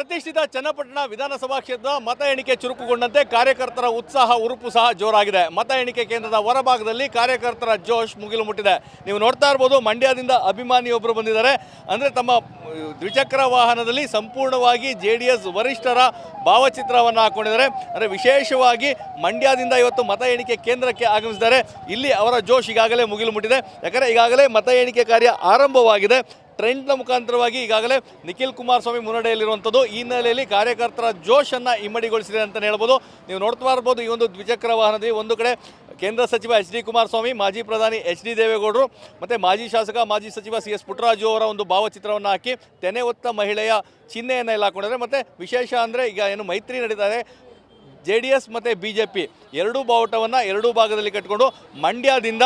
ಪ್ರತಿಷ್ಠಿತ ಚನ್ನಪಟ್ಟಣ ವಿಧಾನಸಭಾ ಕ್ಷೇತ್ರದ ಮತ ಎಣಿಕೆ ಚುರುಕುಗೊಂಡಂತೆ ಕಾರ್ಯಕರ್ತರ ಉತ್ಸಾಹ, ಉರುಪು ಸಹ ಜೋರಾಗಿದೆ. ಮತ ಎಣಿಕೆ ಕೇಂದ್ರದ ಹೊರಭಾಗದಲ್ಲಿ ಕಾರ್ಯಕರ್ತರ ಜೋಶ್ ಮುಗಿಲು ಮುಟ್ಟಿದೆ ನೀವು ನೋಡ್ತಾ ಇರ್ಬೋದು, ಮಂಡ್ಯದಿಂದ ಅಭಿಮಾನಿಯೊಬ್ಬರು ಬಂದಿದ್ದಾರೆ. ಅಂದರೆ ತಮ್ಮ ದ್ವಿಚಕ್ರ ವಾಹನದಲ್ಲಿ ಸಂಪೂರ್ಣವಾಗಿ ಜೆ ಡಿ ಎಸ್ ವರಿಷ್ಠರ ಭಾವಚಿತ್ರವನ್ನು ಹಾಕೊಂಡಿದ್ದಾರೆ. ಅಂದರೆ ವಿಶೇಷವಾಗಿ ಮಂಡ್ಯದಿಂದ ಇವತ್ತು ಮತ ಎಣಿಕೆ ಕೇಂದ್ರಕ್ಕೆ ಆಗಮಿಸಿದ್ದಾರೆ. ಇಲ್ಲಿ ಅವರ ಜೋಶ್ ಈಗಾಗಲೇ ಮುಗಿಲು ಮುಟ್ಟಿದೆ ಯಾಕಂದರೆ ಈಗಾಗಲೇ ಮತ ಎಣಿಕೆ ಕಾರ್ಯ ಆರಂಭವಾಗಿದೆ. ಟ್ರೆಂಡ್ನ ಮುಖಾಂತರವಾಗಿ ಈಗಾಗಲೇ ನಿಖಿಲ್ ಕುಮಾರಸ್ವಾಮಿ ಮುನ್ನಡೆಯಲ್ಲಿರುವಂಥದ್ದು. ಈ ಹಿನ್ನೆಲೆಯಲ್ಲಿ ಕಾರ್ಯಕರ್ತರ ಜೋಶನ್ನು ಇಮ್ಮಡಿಗೊಳಿಸಿದೆ ಅಂತಲೇ ಹೇಳ್ಬೋದು. ನೀವು ನೋಡ್ತಾ ಇರ್ಬೋದು ಈ ಒಂದು ದ್ವಿಚಕ್ರ ವಾಹನದಲ್ಲಿ ಒಂದು ಕಡೆ ಕೇಂದ್ರ ಸಚಿವ ಎಚ್ ಡಿ ಕುಮಾರಸ್ವಾಮಿ, ಮಾಜಿ ಪ್ರಧಾನಿ ಎಚ್ ಡಿ ದೇವೇಗೌಡರು ಮತ್ತು ಮಾಜಿ ಶಾಸಕ, ಮಾಜಿ ಸಚಿವ ಸಿ ಎಸ್ ಪುಟ್ಟರಾಜು ಅವರ ಒಂದು ಭಾವಚಿತ್ರವನ್ನು ಹಾಕಿ ತೆನೆ ಹೊತ್ತ ಮಹಿಳೆಯ ಚಿಹ್ನೆಯನ್ನು ಎಲ್ಲ ಹಾಕೊಂಡಿದ್ದಾರೆ. ಮತ್ತು ವಿಶೇಷ ಅಂದರೆ ಈಗ ಏನು ಮೈತ್ರಿ ನಡೀತಾ ಇದೆ. ಜೆ ಡಿ ಎಸ್ ಮತ್ತು ಬಿ ಜೆ ಪಿ ಎರಡೂ ಬಾವುಟವನ್ನು ಎರಡೂ ಭಾಗದಲ್ಲಿ ಕಟ್ಟಿಕೊಂಡು ಮಂಡ್ಯದಿಂದ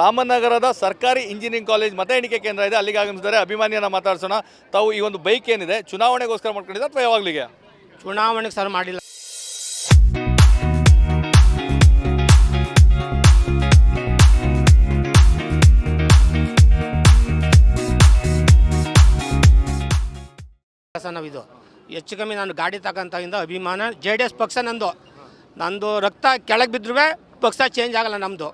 ರಾಮನಗರದ ಸರ್ಕಾರಿ ಇಂಜಿನಿಯರಿಂಗ್ ಕಾಲೇಜ್ ಮತ ಎಣಿಕೆ ಕೇಂದ್ರ ಇದೆ. ಅಲ್ಲಿಗೆ ಆಗಮಿಸಿದರೆ ಅಭಿಮಾನಿಯನ್ನು ಮಾತಾಡ್ಸೋಣ. ತಾವು ಈ ಒಂದು ಬೈಕ್ ಏನಿದೆ? ಚುನಾವಣೆಗೋಸ್ಕರ ಮಾಡ್ಕೊಂಡಿದ್ದೆ ಅಥವಾ ಯಾವಾಗಲಿಗೆ? ಚುನಾವಣೆಗೆ ಸರ್ ಮಾಡಿಲ್ಲ. ಸರ್ ನಾವಿದು. ಹೆಚ್ಚು ಕಮ್ಮಿ ನಾನು ಗಾಡಿ ತಗೊಂತಾಗಿಂದ ಅಭಿಮಾನ. ಜೆ ಡಿ ಎಸ್ ಪಕ್ಷ ನಂದು. ನಂದು ರಕ್ತ ಕೆಳಗೆ ಬಿದ್ದರೂ ಪಕ್ಷ ಚೇಂಜ್ ಆಗಲ್ಲ ನಮ್ಮದು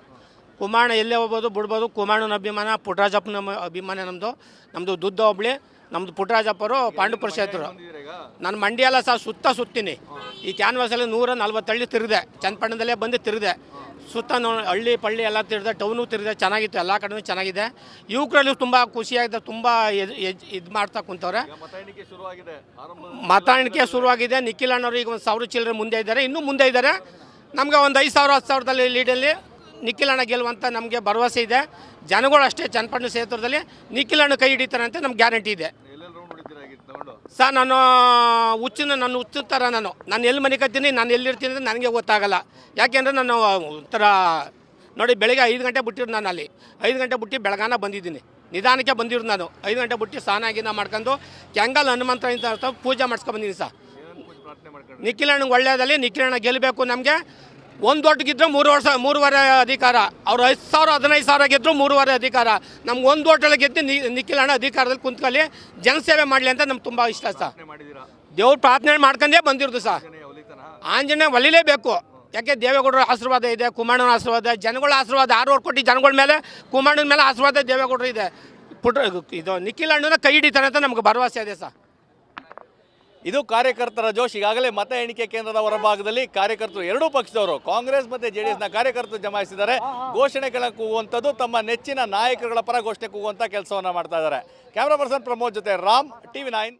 ಕುಮಾರಣ್ಣ ಎಲ್ಲೇ ಹೋಗ್ಬೋದು, ಬಿಡ್ಬೋದು. ಕುಮಾರಣ್ಣನ ಅಭಿಮಾನ, ಪುಟ್ರಾಜಪ್ಪನ ಅಭಿಮಾನ ನಮ್ಮದು ನಮ್ಮದು ದುದ್ದ ಹೋಬ್ಳಿ. ನಮ್ಮದು ಪುಟ್ಟರಾಜಪ್ಪರು ಪಾಂಡುಪುರ ಕ್ಷೇತ್ರ. ನಾನು ಮಂಡ್ಯ ಎಲ್ಲ ಸಹ ಸುತ್ತ ಸುತ್ತೀನಿ. ಈ ಕ್ಯಾನ್ವಾಸಲ್ಲಿ ನೂರ ನಲ್ವತ್ತಳ್ಳಿ ತಿರುಗಿದೆ ಚನ್ನಪಟ್ಟಣದಲ್ಲೇ ಬಂದು ತಿರುಗಿದೆ ಸುತ್ತ ಹಳ್ಳಿ ಪಳ್ಳಿ ಎಲ್ಲ ತಿರುಗಿದೆ ಟೌನು ತಿರುಗಿದೆ ಚೆನ್ನಾಗಿತ್ತು. ಎಲ್ಲ ಕಡೆನೂ ಚೆನ್ನಾಗಿದೆ. ಯುವಕರಲ್ಲಿ ತುಂಬ ಖುಷಿಯಾಗಿದೆ, ತುಂಬ ಇದು ಮಾಡ್ತಾ ಕುಂತವ್ರೆ. ಮತ ಎಣಿಕೆ ಶುರುವಾಗಿದೆ. ಮತ ಎಣಿಕೆ ಶುರುವಾಗಿದೆ ನಿಖಿಲ್ ಅಣ್ಣವ್ರು ಈಗ ಒಂದು ಸಾವಿರ ಚಿಲ್ಲರೆ ಮುಂದೆ ಇದ್ದಾರೆ. ಇನ್ನೂ ಮುಂದೆ ಇದ್ದಾರೆ. ನಮಗೆ ಒಂದು ಐದು ಸಾವಿರ, ಹತ್ತು ಸಾವಿರದಲ್ಲಿ ಲೀಡಲ್ಲಿ ನಿಖಿಲ್ ಅಣ್ಣ ಗೆಲ್ಲುವಂತ ನಮಗೆ ಭರವಸೆ ಇದೆ. ಜನಗಳು ಅಷ್ಟೇ ಚನ್ನಪಟ್ಟಣ ಕ್ಷೇತ್ರದಲ್ಲಿ ನಿಖಿಲ್ ಕೈ ಹಿಡಿತಾರೆ ಅಂತ ನಮ್ಗೆ ಗ್ಯಾರಂಟಿ ಇದೆ. ಸರ್, ನಾನು, ಹುಚ್ಚಿನ ನಾನು ಹುಚ್ಚಿನ ಥರ ನಾನು. ನಾನು ಎಲ್ಲಿ ಮನೆ ಕತ್ತೀನಿ ನಾನು ಎಲ್ಲಿರ್ತೀನಿ ಅಂತ ನನಗೆ ಗೊತ್ತಾಗಲ್ಲ. ಯಾಕೆಂದರೆ ನಾನು ಒಂಥರ, ನೋಡಿ, ಬೆಳಗ್ಗೆ ಐದು ಗಂಟೆ ಬಿಟ್ಟಿರು ನಾನು ಅಲ್ಲಿ. ಐದು ಗಂಟೆ ಬಿಟ್ಟು ಬೆಳಗಾನ ಬಂದಿದ್ದೀನಿ. ನಿಧಾನಕ್ಕೆ ಬಂದಿರು ನಾನು. ಐದು ಗಂಟೆ ಬಿಟ್ಟು ಸ್ನಾನ ಗೀನ ಮಾಡ್ಕೊಂಡು ಕೆಂಗಲ್ ಹನುಮಂತ ಅಂತ ಪೂಜೆ ಮಾಡಿಸ್ಕೊಂಡು ಬಂದಿದ್ದೀನಿ ಸರ್. ನಿಖಿಲಣ್ಣ ಒಳ್ಳೆಯದಲ್ಲಿ ನಿಖಿಲಣ್ಣ ಗೆಲ್ಲಬೇಕು ನಮಗೆ. ಒಂದು ಓಟ್ ಗೆದ್ರೆ ಮೂರು ವರ್ಷ ಮೂರುವರೆ ಅಧಿಕಾರ. ಅವ್ರು ಐದು ಸಾವಿರ ಹದಿನೈದು ಸಾವಿರ ಗೆದ್ದರು ಮೂರುವರೆ ಅಧಿಕಾರ. ನಮ್ಗೆ ಒಂದು ಓಟಲ್ಲಿ ಗೆದ್ದು ನಿಖಿಲ್ ಅಣ್ಣ ಅಧಿಕಾರದಲ್ಲಿ ಕುಂತ್ಕೊಳ್ಳಿ. ಜನಸೇವೆ ಮಾಡಲಿ ಅಂತ ನಮ್ಗೆ ತುಂಬ ಇಷ್ಟ ಸರ್. ದೇವ್ರ ಪ್ರಾರ್ಥನೆ ಮಾಡ್ಕೊಂಡೇ ಬಂದಿರೋದು ಸರ್. ಆಂಜನೇಯ ಒಲಿಲೇಬೇಕು. ಯಾಕೆ ದೇವೇಗೌಡರ ಆಶೀರ್ವಾದ ಇದೆ ಕುಮಾರಣ್ಣನ ಆಶೀರ್ವಾದ ಜನಗಳ ಆಶೀರ್ವಾದ ಆರು ಕೊಟ್ಟು ಜನಗಳ ಮೇಲೆ ಕುಮಾರಣ್ಣನ ಮೇಲೆ ಆಶೀರ್ವಾದ ದೇವೇಗೌಡರು ಇದೆ. ಪುಟ್ಟ ಇದು ನಿಖಿಲ್ ಅಣ್ಣನ ಕೈ ಹಿಡಿತಾನೆ ಅಂತ ನಮ್ಗೆ ಭರವಸೆ ಇದೆ ಸರ್. ಇದು ಕಾರ್ಯಕರ್ತರ ಜೋಶ್. ಈಗಾಗಲೇ ಮತ ಎಣಿಕೆ ಕೇಂದ್ರದ ಹೊರಭಾಗದಲ್ಲಿ ಕಾರ್ಯಕರ್ತರು ಎರಡೂ ಪಕ್ಷದವರು, ಕಾಂಗ್ರೆಸ್ ಮತ್ತು ಜೆ ಡಿ ಕಾರ್ಯಕರ್ತರು ಜಮಾಯಿಸಿದ್ದಾರೆ. ಘೋಷಣೆಗಳ ಕೂಗುವಂಥದ್ದು ತಮ್ಮ ನೆಚ್ಚಿನ ನಾಯಕರುಗಳ ಪರ ಘೋಷಣೆ ಕೂಗುವಂಥ ಕೆಲಸವನ್ನು ಮಾಡ್ತಾ ಇದ್ದಾರೆ. ಕ್ಯಾಮ್ರಾ ಪರ್ಸನ್ ಪ್ರಮೋದ್ ಜೊತೆ ರಾಮ್, ಟಿವಿ ನೈನ್.